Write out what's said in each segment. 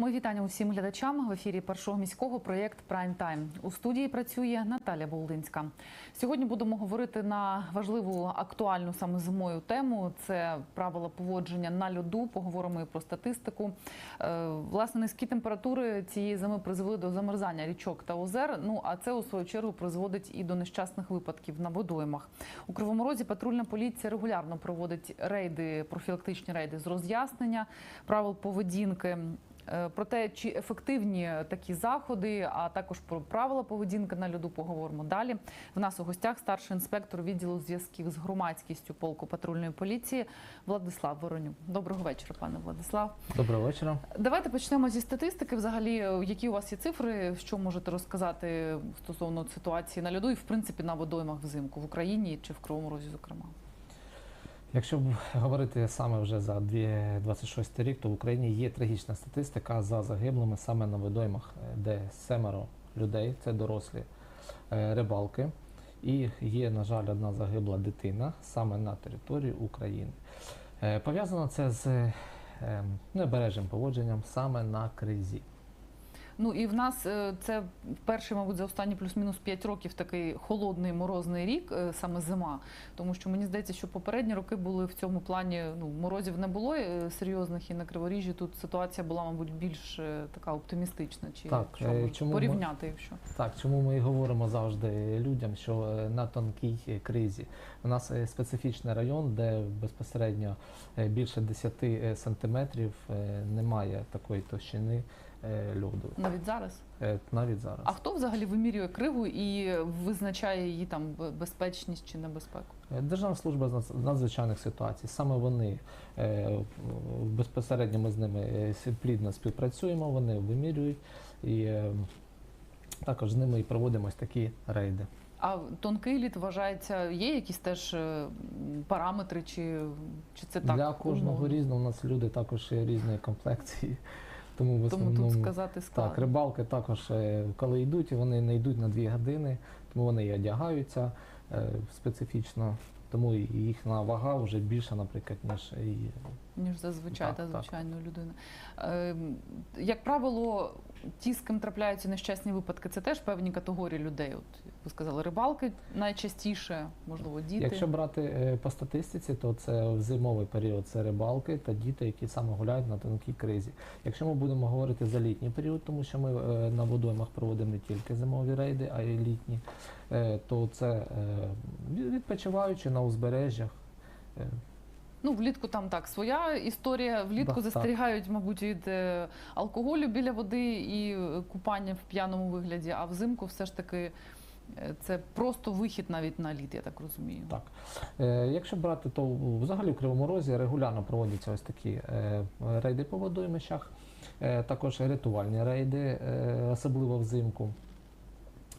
Мої вітання усім глядачам в ефірі першого міського проєкт Прайм Тайм. У студії працює Наталя Болдинська. Сьогодні будемо говорити на важливу актуальну саме зимою тему. Це правила поводження на льоду. Поговоримо і про статистику. Е, Власне, низькі температури цієї зими призвели до замерзання річок та озер. Ну а це у свою чергу призводить і до нещасних випадків на водоймах. У Кривому Розі патрульна поліція регулярно проводить рейди, профілактичні рейди з роз'яснення правил поведінки. Е, Про те, чи ефективні такі заходи, а також про правила поведінки на льоду поговоримо далі. В нас у гостях старший інспектор відділу зв'язків з громадськістю полку патрульної поліції Владислав Воронюк. Доброго вечора, пане Владислав. Доброго вечора. Давайте почнемо зі статистики. Взагалі, е, які у вас є цифри, що можете розказати стосовно ситуації на льоду і в принципі на водоймах взимку в Україні чи в Кривому Розі, зокрема. Якщо говорити саме вже за 2026 рік, то в Україні є трагічна статистика за загиблими саме на водоймах, е, де семеро людей, це дорослі е, рибалки, і є, на жаль, одна загибла дитина саме на території України. Е, Пов'язано це з е, небережним поводженням саме на кризі. Ну і в нас е, це перший, мабуть, за останні плюс-мінус 5 років такий холодний морозний рік, е, саме зима. Тому що мені здається, що попередні роки були в цьому плані. Ну морозів не було е, серйозних і на криворіжжі. Тут ситуація була, мабуть, більш така оптимістична. Чи Так, що е, можна ми- якщо Так, чому ми і говоримо завжди людям, що на тонкій кризі. У нас специфічний район, де безпосередньо більше 10 е, сантиметрів немає такої товщини льоду. навіть зараз. Е, Навіть зараз. А хто взагалі вимірює кригу і визначає її там безпечність чи небезпеку? Е, Державна служба з надзвичайних ситуацій. Саме вони е, безпосередньо ми з ними е, плідно співпрацюємо, вони вимірюють і е, також з ними і проводимось такі рейди. А тонкий лід вважається, є якісь теж е, параметри, чи, чи це так? Для кожного різного у нас люди також є різної комплекції. Тому в Тому основному тут сказати складно. так, рибалки також, е, коли йдуть, вони не йдуть на дві години, тому вони і одягаються е, специфічно, тому їхня вага вже більша, наприклад, ніж і ніж зазвичай Так, та так. звичайної людини. Ем, Як правило, ті, з ким трапляються нещасні випадки, це теж певні категорії людей. От як ви сказали, рибалки найчастіше, можливо, діти. Якщо брати е, по статистиці, то це в зимовий період це рибалки та діти, які саме гуляють на тонкій кризі. Якщо ми будемо говорити за літній період, тому що ми е, на водоймах проводимо не тільки зимові рейди, а й літні, е, то це е, відпочиваючи на узбережжях. Ну, влітку там так своя історія. Влітку Да, застерігають, мабуть, від е, алкоголю біля води і е, купання в п'яному вигляді, а взимку все ж таки е, це просто вихід навіть на лід, я так розумію. Так. Е, Якщо брати, то взагалі в Кривому Розі регулярно проводяться ось такі е, рейди по водоймищах, е, також рятувальні рейди, е, особливо взимку,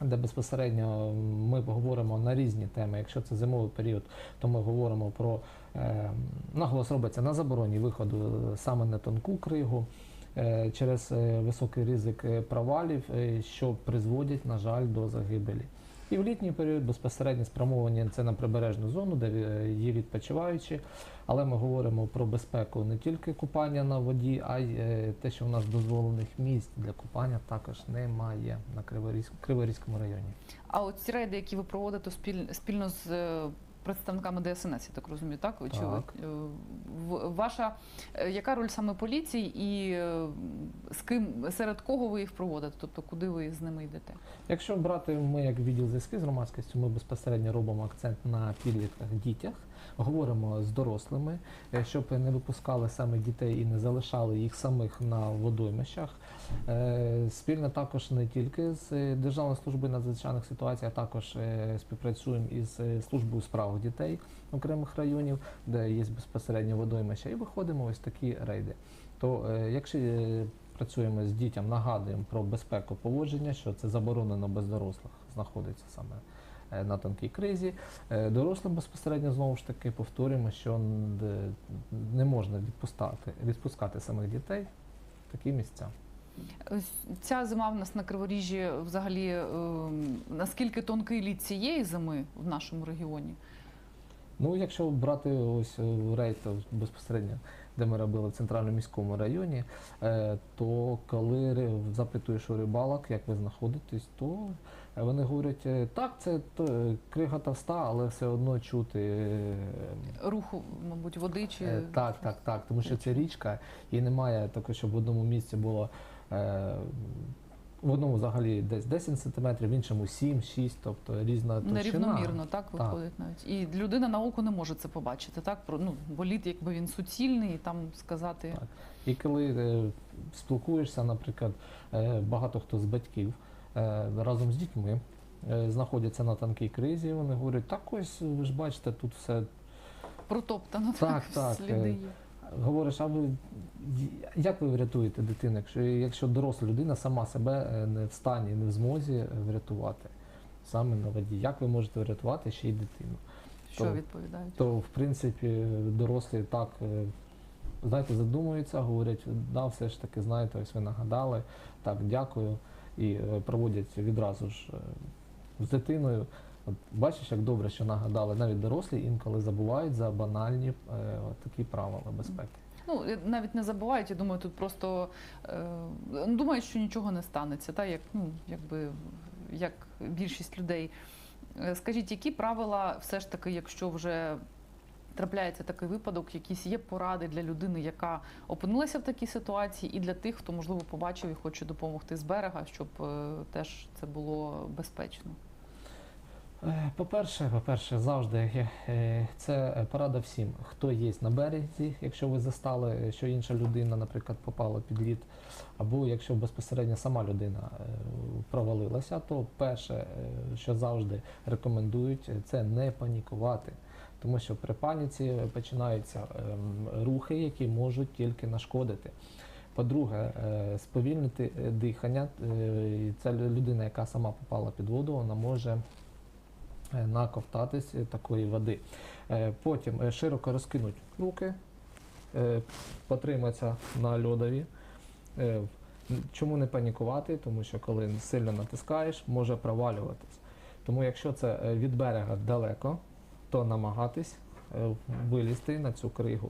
де безпосередньо ми говоримо на різні теми. Якщо це зимовий період, то ми говоримо про е, наголос робиться на забороні виходу саме на тонку кригу. е, Через е, високий ризик е, провалів, що призводять, на жаль, до загибелі. І в літній період безпосередньо спрямовані це на прибережну зону, де е, є відпочиваючі. Але ми говоримо про безпеку не тільки купання на воді, а й е, те, що в нас дозволених місць для купання також немає на Криворізькому районі. А от ці рейди, які ви проводите спільно з е, представниками ДСНС, я так розумію, так? Ви Так. е, ваша е, яка роль саме поліції і е, з ким серед кого ви їх проводите? Тобто куди ви з ними йдете? Якщо брати ми як відділ зв'язки з громадськістю, ми безпосередньо робимо акцент на підлітках дітях, говоримо з дорослими, е, щоб не випускали саме дітей і не залишали їх самих на водоймищах. Е, Спільно також не тільки з е, Державною службою надзвичайних ситуацій, а також співпрацюємо із службою у справах дітей окремих районів, де є безпосередньо водоймища, і виходимо ось такі рейди. То якщо працюємо з дітям, нагадуємо про безпеку поводження, що це заборонено без дорослих знаходиться саме на тонкій кризі. Е, Дорослим безпосередньо знову ж таки повторюємо, що не можна відпускати, відпускати самих дітей в такі місця. Ця зима в нас на Криворіжжі взагалі е, наскільки тонкий лід цієї зими в нашому регіоні? Ну, якщо брати ось е, рейд безпосередньо де ми робили в центральному міському районі, е, то коли запитуєш у рибалок, як ви знаходитесь, то вони говорять, е, так, це то, е, крига товста, але все одно чути. е, Руху, мабуть, води чи Так, так, так. Тому що це річка, і немає такого, щоб в одному місці було в одному взагалі десь 10 сантиметрів, в іншому 7-6, тобто різна товщина. нерівномірно, так виходить навіть. І людина на око не може це побачити, так? Ну, бо лід, якби він суцільний, і там сказати Так. І коли е, спілкуєшся, наприклад, е, багато хто з батьків разом з дітьми е, знаходяться на танкій кризі, вони говорять, так ось ви ж бачите, тут все протоптано, Так, так, сліди е, є. Говориш, а ви як ви врятуєте дитину, якщо, якщо доросла людина сама себе е, не в стані, не в змозі е, врятувати саме на воді? Як ви можете врятувати ще й дитину? Що то- відповідають? То в принципі дорослі так е, знаєте, задумуються, говорять, да, все ж таки, знаєте, ось ви нагадали, так, дякую, і е, проводять відразу ж е, з дитиною. От бачиш, як добре, що нагадали, навіть дорослі інколи забувають за банальні е, такі правила безпеки. Ну, навіть не забувають, я думаю, тут просто е, ну, думають, що нічого не станеться, та, як, ну, якби, як більшість людей. Е, Скажіть, які правила все ж таки, якщо вже трапляється такий випадок, якісь є поради для людини, яка опинилася в такій ситуації, і для тих, хто, можливо, побачив і хоче допомогти з берега, щоб е, теж це було безпечно? Е, По-перше, по-перше, завжди е, це порада всім, хто є на березі, якщо ви застали, що інша людина, наприклад, попала під лід, або якщо безпосередньо сама людина провалилася, то перше, що завжди рекомендують, це не панікувати. Тому що при паніці починаються ем, рухи, які можуть тільки нашкодити. По-друге, е, сповільнити е, дихання. Е, Ця людина, яка сама попала під воду, вона може наковтатись такої води. Потім широко розкинуть руки, потриматися на льодові. Чому не панікувати? Тому що коли сильно натискаєш, може провалюватись. Тому якщо це від берега далеко, то намагатись е, вилізти на цю кригу.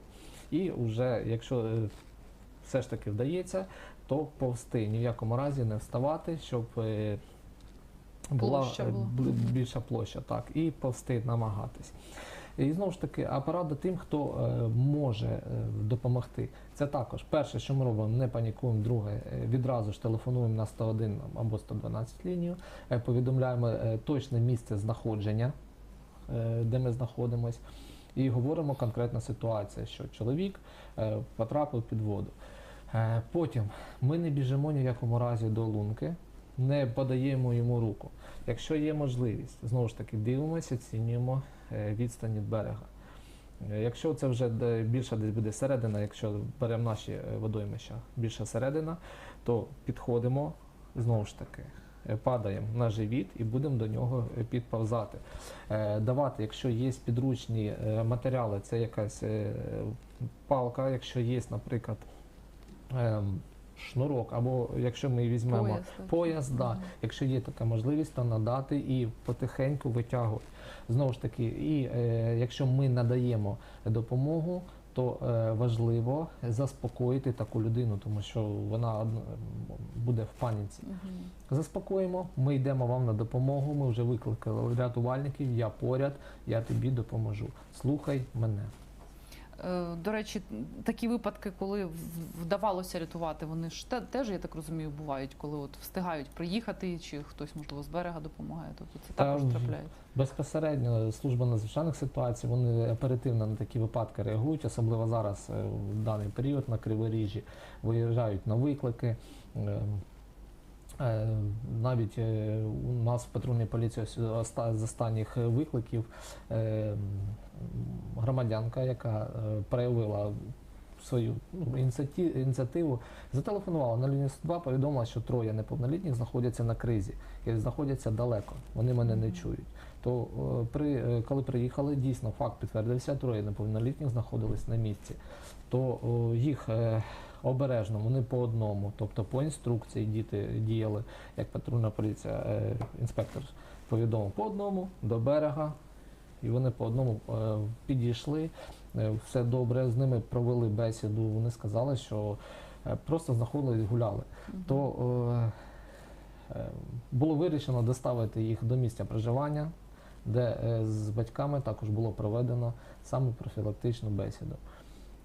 І вже, якщо е, все ж таки вдається, то повсти. Ні в якому разі не вставати, щоб е, була Площа була. більша площа, так, і повсти намагатись. І знову ж таки, а порада тим, хто е, може е, допомогти. Це також перше, що ми робимо, не панікуємо. Друге, відразу ж телефонуємо на 101 або 112 лінію, е, повідомляємо е, точне місце знаходження, де ми знаходимось, і говоримо конкретна ситуація, що чоловік е, потрапив під воду. Е, Потім ми не біжимо ні в якому разі до лунки, не подаємо йому руку. Якщо є можливість, знову ж таки дивимося, оцінюємо е, відстань від берега. Е, Якщо це вже більше десь буде середина, якщо беремо наші е, водоймища, більша середина, то підходимо знову ж таки. Е, Падаємо на живіт і будемо до нього е, підповзати. Е, Давати, якщо є підручні матеріали, це якась палка, якщо є, наприклад, ем, шнурок, або якщо ми візьмемо Пояс, пояс, да. Якщо є така можливість, то надати і потихеньку витягувати. Знову ж таки, і е, якщо ми надаємо допомогу, то е, важливо заспокоїти таку людину, тому що вона буде в паніці. Угу. Заспокоїмо, ми йдемо вам на допомогу. Ми вже викликали рятувальників. Я поряд, я тобі допоможу. Слухай мене. Е, До речі, такі випадки, коли вдавалося рятувати, вони ж те- теж, я так розумію, бувають, коли от встигають приїхати, чи хтось, можливо, з берега допомагає. Тобто це Та, також трапляється. Безпосередньо служба надзвичайних ситуацій вони оперативно на такі випадки реагують, особливо зараз е, в даний період на Криворіжжі виїжджають на виклики. Е, Навіть е, у нас в патрульній поліції з останніх викликів е, громадянка, яка проявила свою ну, ініціативу, зателефонувала на лінію 102, повідомила, що троє неповнолітніх знаходяться на кризі і знаходяться далеко. Вони мене не чують. То при, коли приїхали, дійсно факт підтвердився, троє неповнолітніх знаходились на місці. То їх обережно, вони по одному, тобто по інструкції діти діяли, як патрульна поліція, е, інспектор повідомив по одному до берега. І вони по одному е, підійшли, е, все добре, з ними провели бесіду. Вони сказали, що просто знаходились, гуляли. То було вирішено доставити їх до місця проживання, де з батьками також було проведено саме профілактичну бесіду.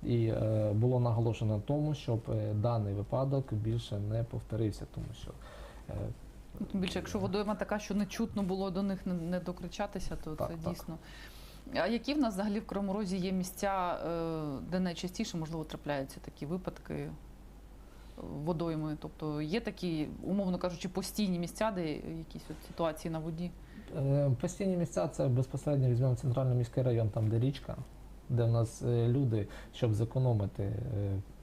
І е, було наголошено на тому, щоб е, даний випадок більше не повторився, тому що е, Ну, Тим більше, якщо водойма така, що не чутно було до них не, докричатися, то Так, це так. дійсно. А які в нас взагалі в Кривому Розі є місця, де найчастіше, можливо, трапляються такі випадки водойми? Тобто є такі, умовно кажучи, постійні місця, де якісь от ситуації на воді? Постійні місця це безпосередньо візьмемо центральний міський район, там де річка, де в нас е, люди, щоб зекономити е,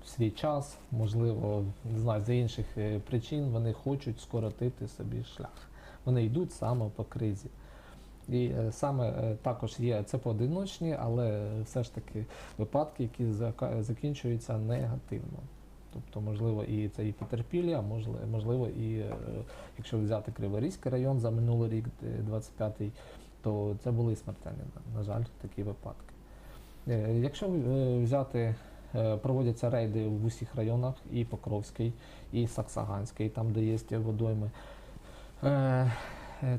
свій час, можливо, не знаю, з інших е, причин вони хочуть скоротити собі шлях. Вони йдуть саме по кризі. І саме також є це поодиночні, але все ж таки випадки, які закінчуються негативно. Тобто, можливо, і це і потерпілі, а можливо, і якщо взяти Криворізький район за минулий рік, е, 25-й, то це були смертельні, на жаль, такі випадки. Е, Якщо е, взяти, е, проводяться рейди в усіх районах, і Покровський, і Саксаганський, там, де є водойми.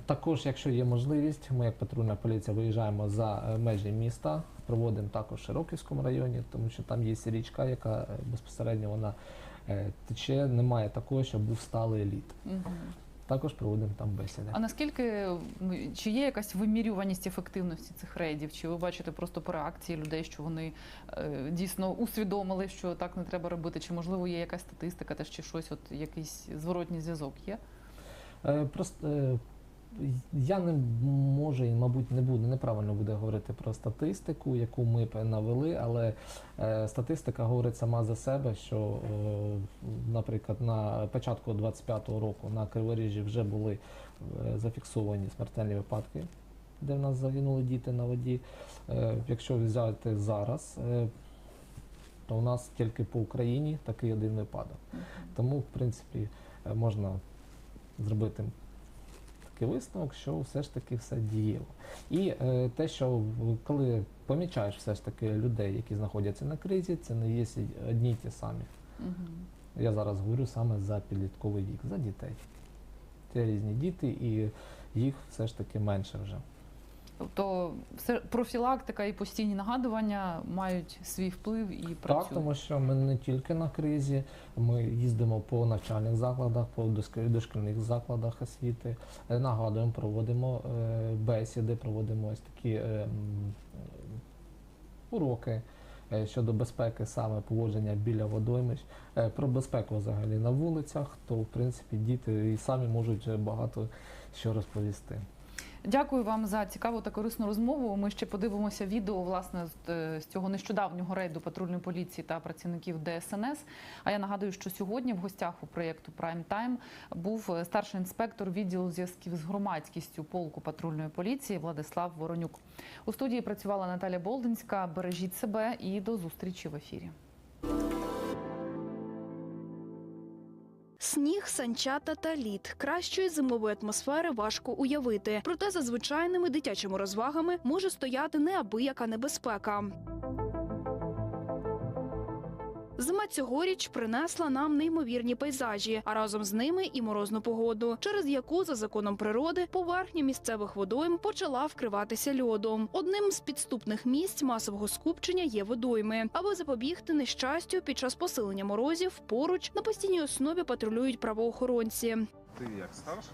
Також, якщо є можливість, ми як патрульна поліція виїжджаємо за межі міста, проводимо також в Широківському районі, тому що там є річка, яка безпосередньо вона тече, немає такого, щоб був сталий лід. Мгм. Також проводимо там бесіди. А наскільки чи є якась вимірюваність ефективності цих рейдів? Чи ви бачите просто по реакції людей, що вони е, дійсно усвідомили, що так не треба робити? Чи можливо є якась статистика, теж чи щось, от якийсь зворотній зв'язок є? Е, Просто е, я не можу і, мабуть, не буду неправильно буде говорити про статистику, яку ми навели, але е, статистика говорить сама за себе, що, е, наприклад, на початку 25-го року на Криворіжжі вже були е, зафіксовані смертельні випадки, де в нас загинули діти на воді. Е, Якщо взяти зараз, е, то у нас тільки по Україні такий один випадок. Тому, в принципі, е, можна зробити такий висновок, що все ж таки все дієво. І е, те, що коли помічаєш все ж таки людей, які знаходяться на кризі, це не є одні й ті самі. Угу. Я зараз говорю саме за підлітковий вік, за дітей. Це різні діти, і їх все ж таки менше вже. Тобто все профілактика і постійні нагадування мають свій вплив і Так, тому що ми не тільки на кризі, ми їздимо по навчальних закладах, по дошк- дошкільних закладах освіти, е, нагадуємо, проводимо е, бесіди, проводимо ось такі е, уроки щодо безпеки саме поводження біля водоймищ. Про безпеку взагалі на вулицях, то в принципі діти і самі можуть багато що розповісти. Дякую вам за цікаву та корисну розмову. Ми ще подивимося відео власне з, е, цього нещодавнього рейду патрульної поліції та працівників ДСНС. А я нагадую, що сьогодні в гостях у проєкту Прайм Тайм був е, старший інспектор відділу зв'язків з громадськістю полку патрульної поліції Владислав Воронюк. У студії працювала Наталя Болдинська. Бережіть себе і до зустрічі в ефірі. Сніг, санчата та лід. Кращої зимової атмосфери важко уявити. Проте за звичайними дитячими розвагами може стояти неабияка небезпека. Зима цьогоріч принесла нам неймовірні пейзажі, а разом з ними і морозну погоду, через яку за законом природи поверхня місцевих водойм почала вкриватися льодом. Одним з підступних місць масового скупчення є водойми. Аби запобігти нещастю під час посилення морозів, поруч на постійній основі патрулюють правоохоронці. Ти як старша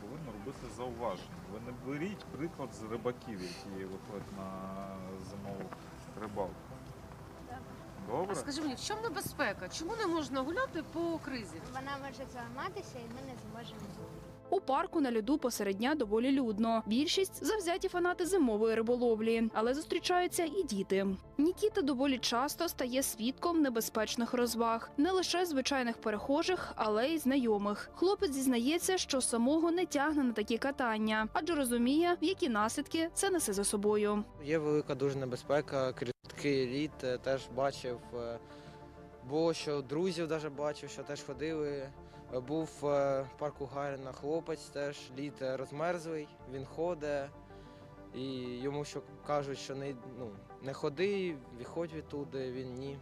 повинна робити зауваження. Ви не беріть приклад з рибаків, які виходять на зимову рибалку. Добре? А скажи мені, в чому небезпека? Чому не можна гуляти по кризі? Вона може зламатися і ми не зможемо. У парку на льоду посеред дня доволі людно. Більшість завзяті фанати зимової риболовлі, але зустрічаються і діти. Нікіта доволі часто стає свідком небезпечних розваг, не лише звичайних перехожих, але й знайомих. Хлопець зізнається, що самого не тягне на такі катання, адже розуміє, які наслідки це несе за собою. Є велика дуже небезпека, кріткий лід е, теж бачив. Було що друзів навіть бачив, що теж ходили. Був е, в парку Гаріна хлопець теж, лід е, розмерзлий, він ходить. І йому що кажуть, що не, ну, не ходи, відходь відтуди, він ні.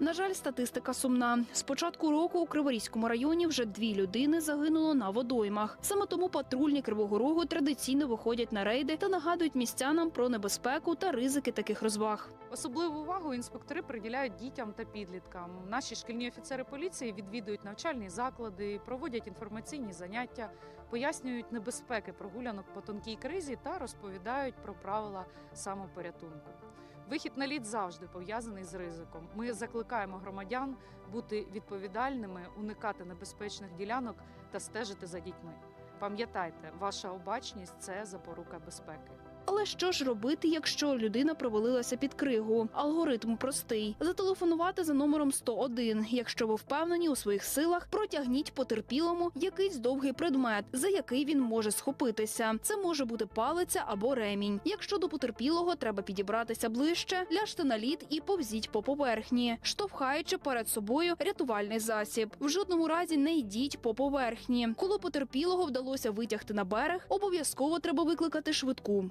На жаль, статистика сумна. З початку року у Криворізькому районі вже дві людини загинуло на водоймах. Саме тому патрульні Кривого Рогу традиційно виходять на рейди та нагадують містянам про небезпеку та ризики таких розваг. Особливу увагу інспектори приділяють дітям та підліткам. Наші шкільні офіцери поліції відвідують навчальні заклади, проводять інформаційні заняття, пояснюють небезпеки прогулянок по тонкій кризі та розповідають про правила самопорятунку. Вихід на лід завжди пов'язаний з ризиком. Ми закликаємо громадян бути відповідальними, уникати небезпечних ділянок та стежити за дітьми. Пам'ятайте, ваша обачність це запорука безпеки. Але що ж робити, якщо людина провалилася під кригу? Алгоритм простий: зателефонувати за номером 101. Якщо ви впевнені у своїх силах, протягніть потерпілому якийсь довгий предмет, за який він може схопитися. Це може бути палиця або ремінь. Якщо до потерпілого треба підібратися ближче, ляжте на лід і повзіть по поверхні, штовхаючи перед собою рятувальний засіб. В жодному разі не йдіть по поверхні. Коли потерпілого вдалося витягти на берег, обов'язково треба викликати швидку.